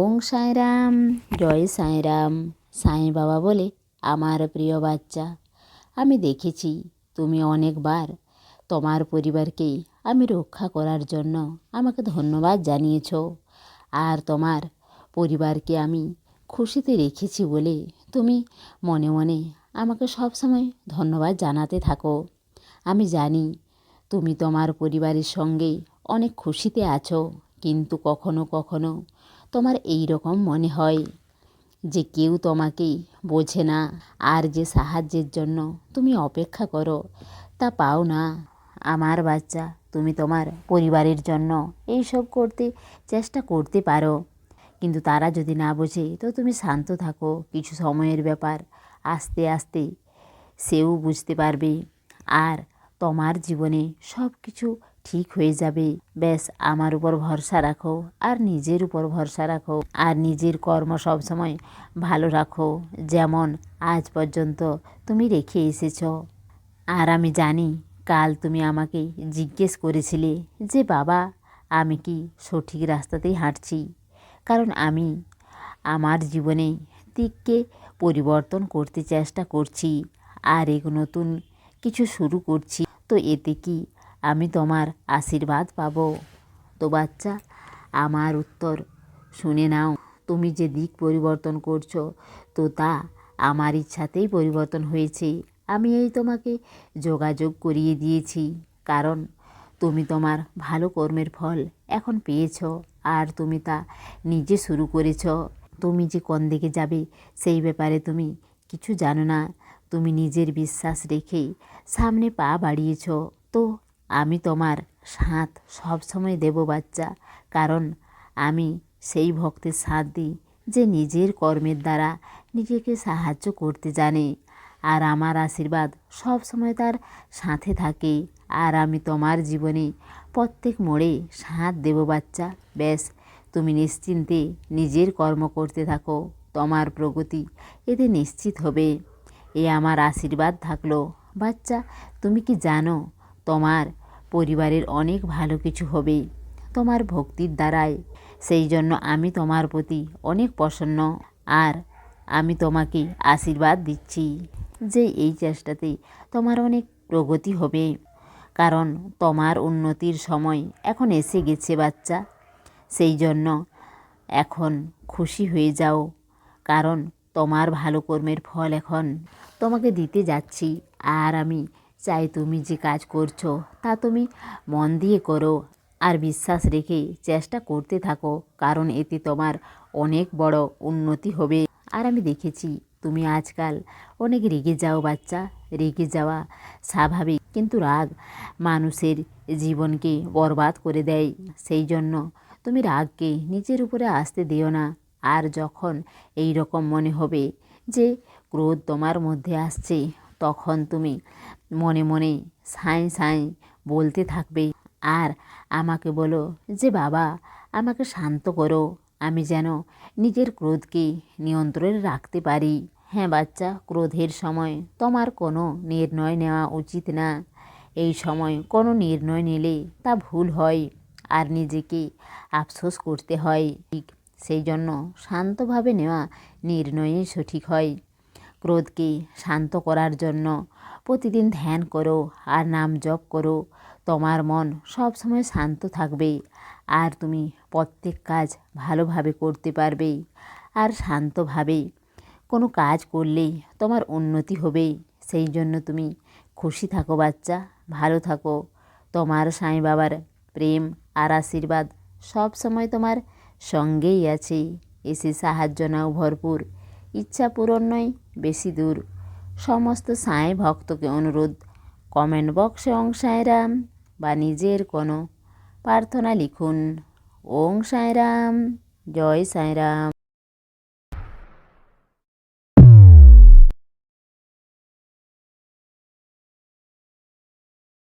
ওং সাঁইরাম জয় সাঁইরাম সাঁই বাবা বলে আমার প্রিয় বাচ্চা, আমি দেখেছি তুমি অনেকবার তোমার পরিবারকে আমি রক্ষা করার জন্য আমাকে ধন্যবাদ জানিয়েছ আর তোমার পরিবারকে আমি খুশিতে রেখেছি বলে তুমি মনে মনে আমাকে সবসময় ধন্যবাদ জানাতে থাকো। আমি জানি তুমি তোমার পরিবারের সঙ্গে অনেক খুশিতে আছো, কিন্তু কখনো কখনো তোমার এই রকম মনে হয় যে কেউ তোমাকে বোঝে না? আর যে সাহায্যের জন্য তুমি অপেক্ষা করো, তা পাও না। আমার বাচ্চা, তুমি তোমার পরিবারের জন্য এইসব করতে চেষ্টা করতে পারো। কিন্তু তারা যদি না বোঝে, তো তুমি শান্ত থাকো। কিছু সময়ের ব্যাপার আস্তে আস্তে সেও বুঝতে পারবে। আর তোমার জীবনে সব কিছু ঠিক হয়ে যাবে। ব্যাস, আমার উপর ভরসা রাখো আর নিজের উপর ভরসা রাখো আর নিজের কর্ম সবসময় ভালো রাখো। যেমন, আজ পর্যন্ত তুমি রেখে এসেছ। আর আমি জানি, কাল তুমি আমাকে জিজ্ঞেস করেছিলে যে, বাবা, আমি কি সঠিক রাস্তাতেই হাঁটছি? কারণ আমি আমার জীবনে দিককে পরিবর্তন করতে চেষ্টা করছি। আর এক নতুন কিছু শুরু করছি। তো এতে কি আমি তোমার আশীর্বাদ পাব। তো বাচ্চা, আমার উত্তর শুনে নাও। তুমি যে দিক পরিবর্তন করছ, তো তা আমার ইচ্ছাতেই পরিবর্তন হয়েছে। আমি এই তোমাকে যোগাযোগ করিয়ে দিয়েছি, কারণ তুমি তোমার ভালো কর্মের ফল এখন পেয়েছ, আর তুমি তা নিজে শুরু করেছ। তুমি যে কোন দিকে যাবে, সেই ব্যাপারে তুমি কিছু জানো না। তুমি নিজের বিশ্বাস রেখে সামনে পা বাড়িয়েছ। তো আমি তোমার সাথ সবসময় দেব বাচ্চা। কারণ আমি সেই ভক্তের সাথ দিই যে নিজের কর্মের দ্বারা নিজেকে সাহায্য করতে জানে। আর আমার আশীর্বাদ সবসময় তার সাথে থাকে। আর আমি তোমার জীবনে প্রত্যেক মোড়ে সাথ দেব বাচ্চা। ব্যাস, তুমি নিশ্চিন্তে নিজের কর্ম করতে থাকো। তোমার প্রগতি এতে নিশ্চিত হবে। এ আমার আশীর্বাদ থাকল। বাচ্চা, তুমি কি জানো তোমার পরিবারের অনেক ভালো কিছু হবে তোমার ভক্তির দ্বারাই। সেই জন্য আমি তোমার প্রতি অনেক প্রসন্ন আর আমি তোমাকে আশীর্বাদ দিচ্ছি যে এই চেষ্টাতে তোমার অনেক প্রগতি হবে। কারণ তোমার উন্নতির সময় এখন এসে গেছে বাচ্চা। সেই জন্য এখন খুশি হয়ে যাও। কারণ তোমার ভালো কর্মের ফল এখন তোমাকে দিতে যাচ্ছি। আর আমি চাই তুমি যে কাজ করছ, তা তুমি মন দিয়ে করো আর বিশ্বাস রেখে চেষ্টা করতে থাকো, কারণ এতে তোমার অনেক বড় উন্নতি হবে। আর আমি দেখেছি, তুমি আজকাল অনেক রেগে যাও বাচ্চা, রেগে যাওয়া স্বাভাবিক, কিন্তু রাগ মানুষের জীবনকে বরবাদ করে দেয়। সেই জন্য তুমি রাগকে নিজের উপরে আসতে দিও না। আর যখন এই রকম মনে হবে যে ক্রোধ তোমার মধ্যে আসছে তখন তুমি মনে মনে সাঁই সাঁই বলতে থাকবে। আর আমাকে বলো যে, বাবা, আমাকে শান্ত করো। আমি যেন নিজের ক্রোধকে নিয়ন্ত্রণে রাখতে পারি। হ্যাঁ বাচ্চা, ক্রোধের সময় তোমার কোনো নির্ণয় নেওয়া উচিত না। এই সময় কোনো নির্ণয় নিলে তা ভুল হয় আর নিজেকে আফসোস করতে হয়। ঠিক সেই জন্য শান্তভাবে নেওয়া নির্ণয়ই সঠিক হয়। ক্রোধকে শান্ত করার জন্য প্রতিদিন ধ্যান করো আর নাম জপ করো। তোমার মন সব সময় শান্ত থাকবে আর তুমি প্রত্যেক কাজ ভালোভাবে করতে পারবে আর শান্তভাবে। কোনো কাজ করলেই তোমার উন্নতি হবে। সেই জন্য তুমি খুশি থাকো বাচ্চা, ভালো থাকো। তোমার সাঁই বাবার প্রেম আর আশীর্বাদ সব সময় তোমার সঙ্গেই আছে। এসে সাহায্য নাও ভরপুর। ইচ্ছা পূরণ নয়, বেশি দূর। সমস্ত সাঁয় ভক্তকে অনুরোধ, কমেন্ট বক্সে ওং সাঁয়রাম বা নিজের কোনো প্রার্থনা লিখুন। ওং সাঁয়রাম জয় সাঁয়রাম